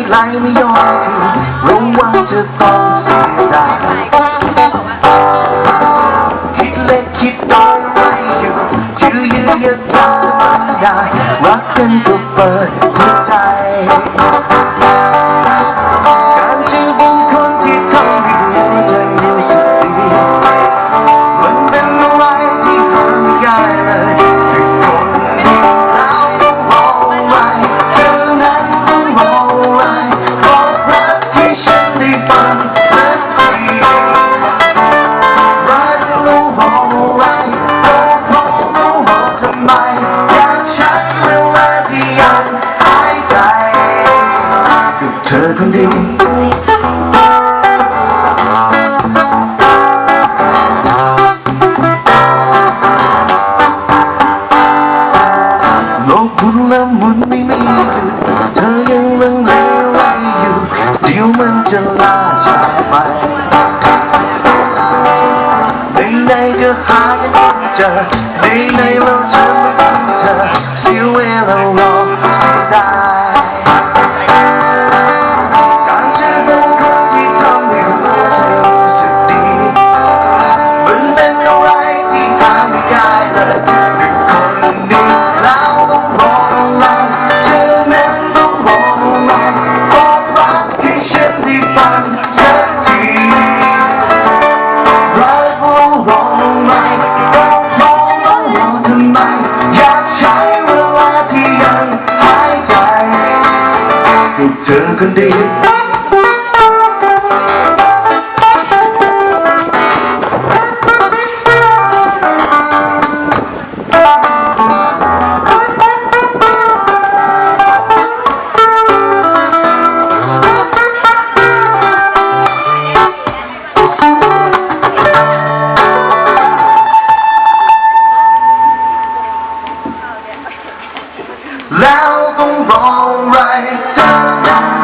ไม่ยอมคืนระวังจะต้องเสียดายคิดเล็กคิดน้อยไม่อยู่ยื้อยื้อยัดยักสักตั้งนานรักกันก็เปิดหัวใจ ธอคนเดียวโลกหมุนแล้วหมุนไม่มีหยุดเธอยังลังเลไว้อยู่ เดี๋ยวมันจะลาจากไปในในๆก็หากันไม่เจอในในๆเราจะไม่เธอเสียเวลารอ เวลาที่ยังหายใจกับเธอคนเดียว แล้วต้องรออะไรเธอ